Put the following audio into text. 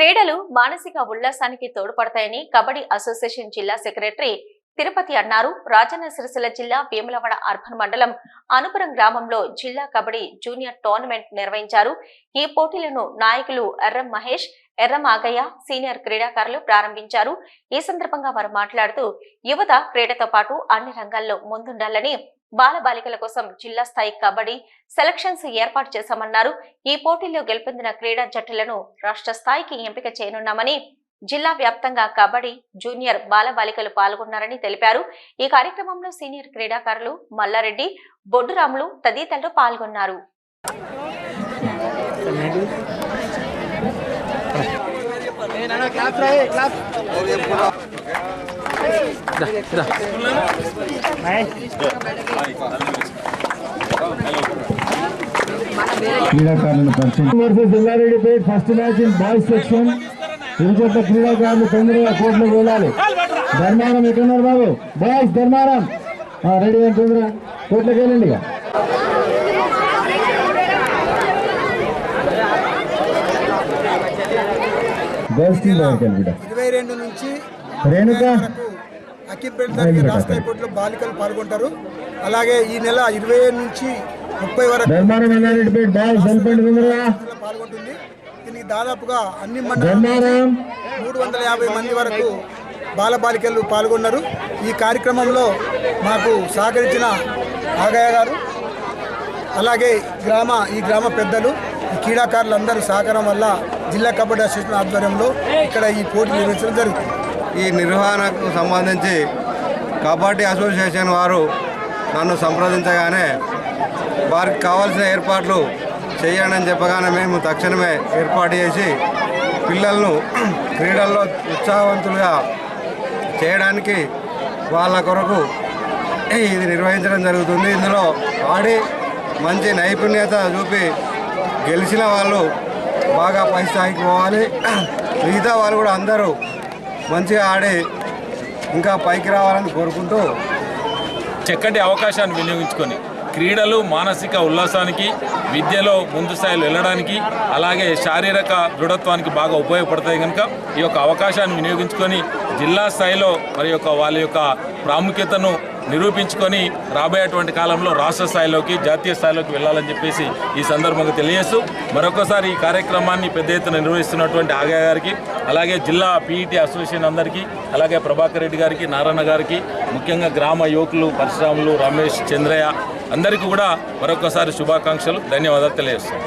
క్రీడలు మానసిక ఉల్లాసానికి తోడ్పడతాయని కబడ్డీ అసోసియేషన్ జిల్లా సెక్రటరీ తిరుపతి అన్నారు. రాజన్న సిరిసిల్ల జిల్లా వేములవాడ అర్బన్ మండలం అనుపురం గ్రామంలో జిల్లా కబడ్డీ జూనియర్ టోర్నమెంట్ నిర్వహించారు. ఈ పోటీలను నాయకులు ఎర్రం మహేష్ ఎర్రమాగయ్య సీనియర్ క్రీడాకారులు ప్రారంభించారు. ఈ సందర్భంగా వారు మాట్లాడుతూ యువత క్రీడతో పాటు అన్ని రంగాల్లో ముందుండాలని బాలబాలికల కోసం జిల్లా స్థాయి కబడ్డీ సెలక్షన్స్ ఏర్పాటు చేశామన్నారు. ఈ పోటీల్లో గెలుపొందిన క్రీడా జట్టులను రాష్ట్ర స్థాయికి ఎంపిక చేయనున్నామని జిల్లా వ్యాప్తంగా కబడ్డీ జూనియర్ బాలబాలికలు పాల్గొన్నారని తెలిపారు. ఈ కార్యక్రమంలో సీనియర్ క్రీడాకారులు మల్లారెడ్డి బొడ్డురాములు తదితరులు పాల్గొన్నారు. క్రీడాకారులను పరిచయం versus first match in boys section ఇరుజట్ల క్రీడాకారులు తొందరగా కోర్టులోకి వెళ్ళాలి ధర్మారం ఎక్కడున్నారు బాబు? బాయ్స్ ధర్మారం. రెడీ అని తొందరగా? కోర్టులోకి వెళ్ళండి ఇరవై రెండు నుంచి అక్కిపేట జరిగే రాష్ట్ర పోటీలో బాలికలు పాల్గొంటారు. అలాగే ఈ నెల ఇరవై నుంచి ముప్పై వరకు పాల్గొంటుంది. దీనికి దాదాపుగా అన్ని ధర్మారం మూడు వందల యాభై మంది వరకు బాలబాలికలు పాల్గొన్నారు. ఈ కార్యక్రమంలో మాకు సహకరించిన ఆగయ్య గారు అలాగే గ్రామ ఈ గ్రామ పెద్దలు ఈ క్రీడాకారులందరూ సహకారం వల్ల జిల్లా కబడ్డీ అసోసియేషన్ ఆధ్వర్యంలో ఇక్కడ ఈ పోటీ నిర్వహించడం జరుగుతుంది. ఈ నిర్వహణకు సంబంధించి కబడ్డీ అసోసియేషన్ వారు నన్ను సంప్రదించగానే వారికి కావాల్సిన ఏర్పాట్లు చేయండి అని చెప్పగానే మేము తక్షణమే ఏర్పాటు చేసి పిల్లలను క్రీడల్లో ఉత్సాహవంతులుగా చేయడానికి వాళ్ళ కొరకు ఇది నిర్వహించడం జరుగుతుంది. ఇందులో ఆడి మంచి నైపుణ్యత చూపి గెలిచిన వాళ్ళు బాగా పై స్థాయికి పోవాలి. మిగతా వాళ్ళు కూడా అందరూ మంచిగా ఆడి ఇంకా పైకి రావాలని కోరుకుంటూ చక్కటి అవకాశాన్ని వినియోగించుకొని క్రీడలు మానసిక ఉల్లాసానికి విద్యలో ముందు స్థాయిలో వెళ్ళడానికి అలాగే శారీరక దృఢత్వానికి బాగా ఉపయోగపడతాయి కనుక ఈ యొక్క అవకాశాన్ని వినియోగించుకొని జిల్లా స్థాయిలో మరి యొక్క వాళ్ళ యొక్క ప్రాముఖ్యతను నిరూపించుకొని రాబోయేటువంటి కాలంలో రాష్ట్ర స్థాయిలోకి జాతీయ స్థాయిలోకి వెళ్ళాలని చెప్పేసి ఈ సందర్భంగా తెలియజేస్తూ మరొకసారి ఈ కార్యక్రమాన్ని పెద్ద ఎత్తున నిర్వహిస్తున్నటువంటి ఆగా గారికి అలాగే జిల్లా పీఈటీ అసోసియేషన్ అందరికీ అలాగే ప్రభాకర్ రెడ్డి గారికి నారాయణ గారికి ముఖ్యంగా గ్రామ యువకులు పరశురాములు రమేష్ చంద్రయ్య అందరికీ కూడా మరొకసారి శుభాకాంక్షలు ధన్యవాదాలు తెలియజేస్తాం